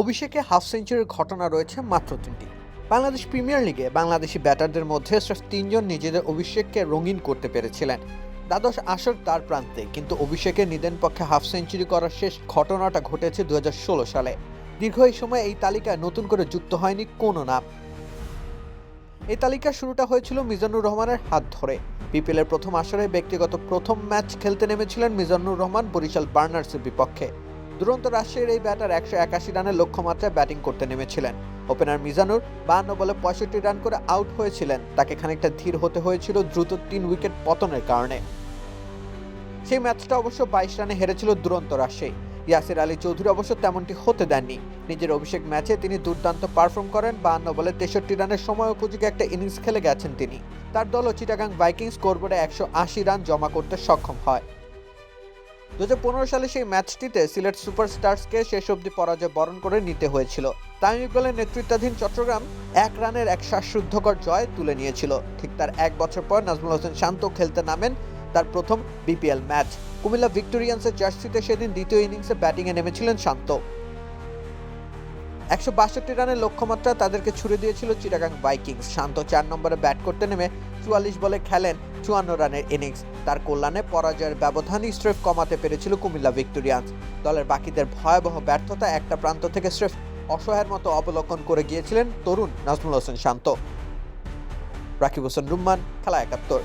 অভিষেকে হাফ সেঞ্চুরির ঘটনা রয়েছে মাত্র তিনটি। বাংলাদেশ প্রিমিয়ার লিগে বাংলাদেশি ব্যাটারদের মধ্যে স্রেফ তিনজন নিজেদের অভিষেককে রঙিন করতে পেরেছিলেন। দ্বাদশ আসর তার প্রান্তে, কিন্তু অভিষেকে নিদেন পক্ষে হাফ সেঞ্চুরি করার শেষ ঘটনাটা ঘটেছে দু হাজার ষোলো সালে। দীর্ঘ এই সময় এই তালিকায় নতুন করে যুক্ত হয়নি কোনো নাম। এই তালিকার শুরুটা হয়েছিল মিজানুর রহমানের হাত ধরে। বিপিএলের প্রথম আসরে ব্যক্তিগত প্রথম ম্যাচ খেলতে নেমেছিলেন মিজানুর রহমান, বরিশাল বার্নার্সের বিপক্ষে। দুরন্ত রাজশাহীর এই ব্যাটার একশো একাশি রানের লক্ষ্যমাত্রায় ব্যাটিং করতে নেমেছিলেন। ওপেনার মিজানুর বাহান্ন বলে পঁয়ষট্টি রান করে আউট হয়েছিলেন। তাকে খানিকটা ধীর হতে হয়েছিল দ্রুত তিন উইকেট পতনের কারণে। সেই ম্যাচটা অবশ্য বাইশ রানে হেরেছিল দুরন্ত রাজশাহী। ইয়াসির আলী চৌধুরী অবশ্য তেমনটি হতে দেননি। নিজের অভিষেক ম্যাচে তিনি দুর্দান্ত পারফর্ম করেন। বাহান্ন বলে তেষট্টি রানের সময় উপযোগী একটা ইনিংস খেলে গেছেন তিনি। তার দলও চিটাগাং বাইকিং স্কোরবোর্ডে একশো আশি রান জমা করতে সক্ষম হয়। দু হাজার পনেরো সালে সেই ম্যাচটিতে সিলেট সুপারস্টার্সকে শেষ অবধি পরাজয় বরণ করে নিতে হয়েছিল। তামিম ইকবালের নেতৃত্বাধীন চট্টগ্রাম এক রানের এক শ্বাসরুদ্ধকর জয় তুলে নিয়েছিল। ঠিক তার এক বছর পর নাজমুল হোসেন শান্ত খেলতে নামেন তার প্রথম বিপিএল ম্যাচ। কুমিল্লা ভিক্টোরিয়ান্সের জার্সিতে সেদিন দ্বিতীয় ইনিংসে ব্যাটিংয়ে নেমেছিলেন শান্ত। একশো বাষট্টি রানের লক্ষ্যমাত্রা তাদেরকে ছুড়ে দিয়েছিল চিটাগাং বাইকিংস শান্ত চার নম্বরে ব্যাট করতে নেমে চুয়াল্লিশ বলে খেলেন চুয়ান্ন রানের ইনিংস। তার কল্যাণে পরাজয়ের ব্যবধানই স্রেফ কমাতে পেরেছিল কুমিল্লা ভিক্টোরিয়ান্স। দলের বাকিদের ভয়াবহ ব্যর্থতা একটা প্রান্ত থেকে স্রেফ অসহায়ের মতো অবলোকন করে গিয়েছিলেন তরুণ নাজমুল হোসেন শান্ত। রাকিব হোসেন রুম্মান, খেলা একাত্তর।